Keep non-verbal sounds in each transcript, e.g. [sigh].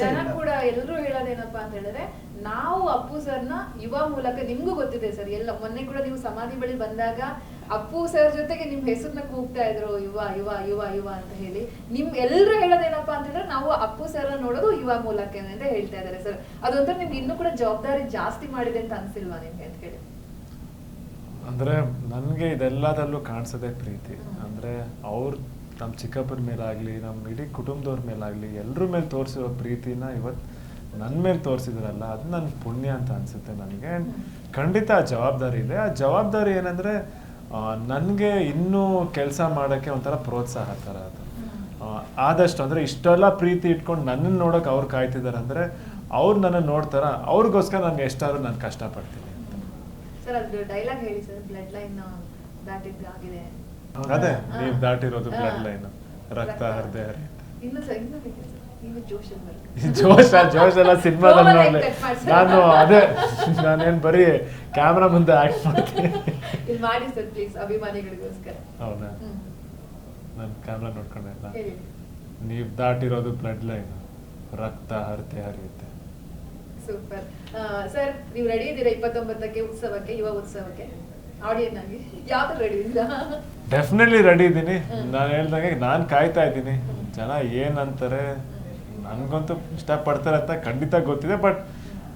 ಜನ ಕೂಡ ಎಲ್ಲರೂ ಹೇಳೋದೇನಪ್ಪಾ ಅಂತ ಹೇಳಿದ್ರೆ ನಾವು ಅಪ್ಪು ಸರ್ನ ಯುವ ಮೂಲಕ ನಿಮ್ಗೂ ಗೊತ್ತಿದೆ ಸರ್. ಎಲ್ಲ ಮೊನ್ನೆ ಕೂಡ ನೀವು ಸಮಾಧಿ ಬಳಿ ಬಂದಾಗ ಅಪ್ಪು ಸರ್ ಜೊತೆಗೆ ನಿಮ್ ಹೆಸರನ್ನ ಕೂಗ್ತಾ ಇದ್ರು ಯುವ ಯುವ ಯುವ ಯುವ ಅಂತ ಹೇಳಿ. ನಿಮ್ ಎಲ್ರು ಹೇಳೋದೇನಪ್ಪಾ ಅಂತ ಹೇಳಿದ್ರೆ ನಾವು ಅಪ್ಪು ಸರ್ನ ನೋಡೋದು ಯುವ ಮೂಲಕ ಅಂತ ಹೇಳ್ತಾ ಇದಾರೆ ಸರ್. ಅದೊಂಥರ ನಿಮ್ಗೆ ಇನ್ನೂ ಕೂಡ ಜವಾಬ್ದಾರಿ ಜಾಸ್ತಿ ಮಾಡಿದೆ ಅಂತ ಅನ್ಸಿಲ್ವಾ ನಿಮ್ಗೆ ಅಂತ ಹೇಳಿ ಅಂದ್ರೆ ನನ್ಗೆ ಇದೆಲ್ಲದಲ್ಲೂ ಕಾಣಿಸದೆ ಪ್ರೀತಿ. ಅಂದ್ರೆ ಅವ್ರು ನಮ್ಮ ಚಿಕ್ಕಪ್ಪನ ಮೇಲಾಗಲಿ ನಮ್ಮ ಇಡೀ ಕುಟುಂಬದವ್ರ ಮೇಲಾಗಲಿ ಎಲ್ಲರ ಮೇಲೆ ತೋರಿಸಿರೋ ಪ್ರೀತಿನ ಇವತ್ತು ನನ್ನ ಮೇಲೆ ತೋರಿಸಿದ್ರಲ್ಲ, ಅದು ನನ್ನ ಪುಣ್ಯ ಅಂತ ಅನಿಸುತ್ತೆ ನನಗೆ. ಖಂಡಿತ ಆ ಜವಾಬ್ದಾರಿ ಇದೆ. ಆ ಜವಾಬ್ದಾರಿ ಏನಂದರೆ ನನಗೆ ಇನ್ನೂ ಕೆಲಸ ಮಾಡೋಕ್ಕೆ ಒಂಥರ ಪ್ರೋತ್ಸಾಹ ಥರ ಅದು. ಆದಷ್ಟು ಅಂದರೆ ಇಷ್ಟೆಲ್ಲ ಪ್ರೀತಿ ಇಟ್ಕೊಂಡು ನನ್ನನ್ನು ನೋಡೋಕೆ ಅವ್ರು ಕಾಯ್ತಿದ್ದಾರೆ ಅಂದರೆ ಅವ್ರು ನನ್ನನ್ನು ನೋಡ್ತಾರ, ಅವ್ರಿಗೋಸ್ಕರ ನನಗೆ ಎಷ್ಟಾದ್ರೂ ನಾನು ಕಷ್ಟಪಡ್ತೀನಿ ಸರ್ ಅದು ಡೈಲಾಗ್ ಹೇಳಿ ಬ್ಲಡ್ ಲೈನ್ ದಾಟಿದ್ದು ಆಗಿದೆ ಅದೇ ನೀವು ದಾಟಿರೋದು. ಬ್ಲಡ್ ಲೈನ್ ರಕ್ತ. ಹರಿದೆ ಹರಿಯುತ್ತೆ ಜೋಶ ಜೋಶ್ ಎಲ್ಲ ಸಿನಿಮಾದಲ್ಲಿ ನಾನು ನೋಡ್ಲಿ ನಾನು ಅದೇ ನಾನೇನ್ ಬರೀ ಕ್ಯಾಮ್ರಾ ಮುಂದೆ ಆಕ್ಟ್ ಮಾಡ್ತೀನಿ. [laughs] ಇಲ್ಲಿ ಮಾಡಿ ಸರ್ ಪ್ಲೀಸ್ ಅಭಿಮಾನಿಗಳಿಗೋಸ್ಕರ. ಹೌದಾ. ನಾನು ಕ್ಯಾಮ್ರಾ ನೋಡ್ಕೊಂಡೆ ಹೇಳಿ. ನೀವು ದಾಟಿರೋದು ಬ್ಲಡ್ ಲೈನ್ ರಕ್ತ ಹರಿತೆ ಹರಿಯುತ್ತೆ. ಸೂಪರ್. ಸರ್ ನೀವು ರೆಡಿ ಇದ್ದೀರಾ ಇಪ್ಪತ್ತೊಂಬತ್ತಕ್ಕೆ ಉತ್ಸವಕ್ಕೆ ಯುವ ಉತ್ಸವಕ್ಕೆ? ಆಡಿಯನ್ ಆಗಿ ಯಾವ್ದು ರೆಡಿ ಇದೀನಿ ಡೆಫಿನೆಟ್ಲಿ ರೆಡಿ ಇದ್ದೀನಿ. ನಾನು ಹೇಳ್ದಂಗೆ ನಾನು ಕಾಯ್ತಾ ಇದ್ದೀನಿ ಜನ ಏನಂತಾರೆ ನನಗಂತೂ ಇಷ್ಟಪಡ್ತಾರೆ ಅಂತ ಖಂಡಿತ ಗೊತ್ತಿದೆ ಬಟ್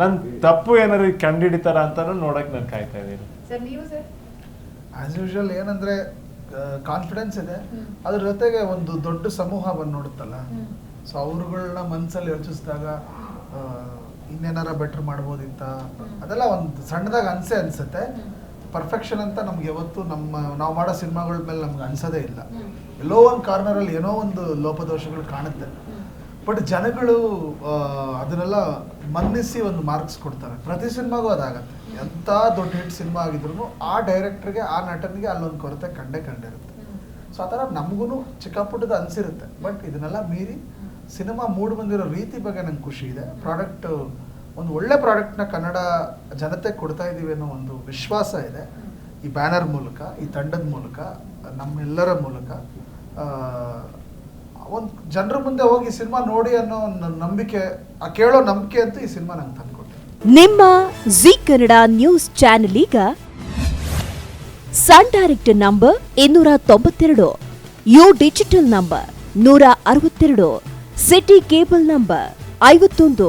ನನ್ನ ತಪ್ಪು ಏನಾದ್ರು ಕಂಡಿಡಿತಾರ ಅಂತಾನು ನೋಡಕ್ಕೆ ನಾನು ಕಾಯ್ತಾ ಇದ್ದೀನಿ ಸರ್ ನೀವು ಸರ್ ಆಸ್ ಯೂಶುವಲ್ ಏನಂದ್ರೆ ಕಾನ್ಫಿಡೆನ್ಸ್ ಇದೆ. ಅದ್ರ ಜೊತೆಗೆ ಒಂದು ದೊಡ್ಡ ಸಮೂಹ ಬಂದು ನೋಡುತ್ತಲ್ಲ. ಸೊ ಅವ್ರುಗಳನ್ನ ಮನಸ್ಸಲ್ಲಿ ಯೋಚಿಸಿದಾಗ ಇನ್ನೇನಾರ ಬೆಟರ್ ಮಾಡ್ಬೋದಿತ್ತ. ಅದೆಲ್ಲ ಒಂದು ಸಣ್ಣದಾಗ ಅನ್ಸೆ ಅನ್ಸುತ್ತೆ. ಪರ್ಫೆಕ್ಷನ್ ಅಂತ ನಮ್ಗೆ ಯಾವತ್ತು ನಮ್ಮ ನಾವು ಮಾಡೋ ಸಿನಿಮಾಗಳ ಮೇಲೆ ನಮ್ಗೆ ಅನ್ಸೋದೇ ಇಲ್ಲ. ಎಲ್ಲೋ ಒಂದು ಕಾರ್ನರಲ್ಲಿ ಏನೋ ಒಂದು ಲೋಪದೋಷಗಳು ಕಾಣುತ್ತೆ. ಬಟ್ ಜನಗಳು ಅದನ್ನೆಲ್ಲ ಮನ್ನಿಸಿ ಒಂದು ಮಾರ್ಕ್ಸ್ ಕೊಡ್ತಾರೆ. ಪ್ರತಿ ಸಿನಿಮಾಗೂ ಅದಾಗತ್ತೆ. ಎಂಥ ದೊಡ್ಡ ಹಿಟ್ ಸಿನಿಮಾ ಆಗಿದ್ರು ಆ ಡೈರೆಕ್ಟರ್ಗೆ ಆ ನಟನಿಗೆ ಅಲ್ಲೊಂದು ಕೊರತೆ ಕಂಡೇ ಕಂಡಿರುತ್ತೆ. ಸೊ ಆ ಥರ ನಮಗೂ ಚಿಕ್ಕ ಪುಟ್ಟದ ಅನಿಸಿರುತ್ತೆ. ಬಟ್ ಇದನ್ನೆಲ್ಲ ಮೀರಿ ಸಿನಿಮಾ ಮೂಡ್ ಬಂದಿರೋ ರೀತಿ ಬಗ್ಗೆ ನಂಗೆ ಖುಷಿ ಇದೆ. ಪ್ರಾಡಕ್ಟ್ ಒಂದು ಒಳ್ಳೆ ಪ್ರಾಡಕ್ಟ್ನ ಕನ್ನಡ ಜನತೆ ಕೊಡ್ತಾ ಇದ್ದೀವಿ ಅನ್ನೋ ಒಂದು ವಿಶ್ವಾಸ ಇದೆ. ಈ ಬ್ಯಾನರ್ ಮೂಲಕ, ಈ ತಂಡದ ಮೂಲಕ, ನಮ್ಮೆಲ್ಲರ ಮೂಲಕ. ಒಂದು ಜನರ ಮುಂದೆ ಹೋಗಿ ಸಿನಿಮಾ ನೋಡಿ ಅನ್ನೋ ನಂಬಿಕೆ, ಆ ಕೇಳೋ ನಂಬಿಕೆ ಅಂತೂ ಈ ಸಿನಿಮಾ ನಂಗೆ ತಂದುಕೊಟ್ಟೆ ನಿಮ್ಮ ಜಿ ಕನ್ನಡ ನ್ಯೂಸ್ ಚಾನೆಲ್ ಈಗ ಸನ್ ಡೈರೆಕ್ಟ್ ನಂಬರ್ ಇನ್ನೂರ ತೊಂಬತ್ತೆರಡು, ಯು ಡಿಜಿಟಲ್ ನಂಬರ್ ನೂರ ಅರವತ್ತೆರಡು, ಸಿಟಿ ಕೇಬಲ್ ನಂಬರ್ ಐವತ್ತೊಂದು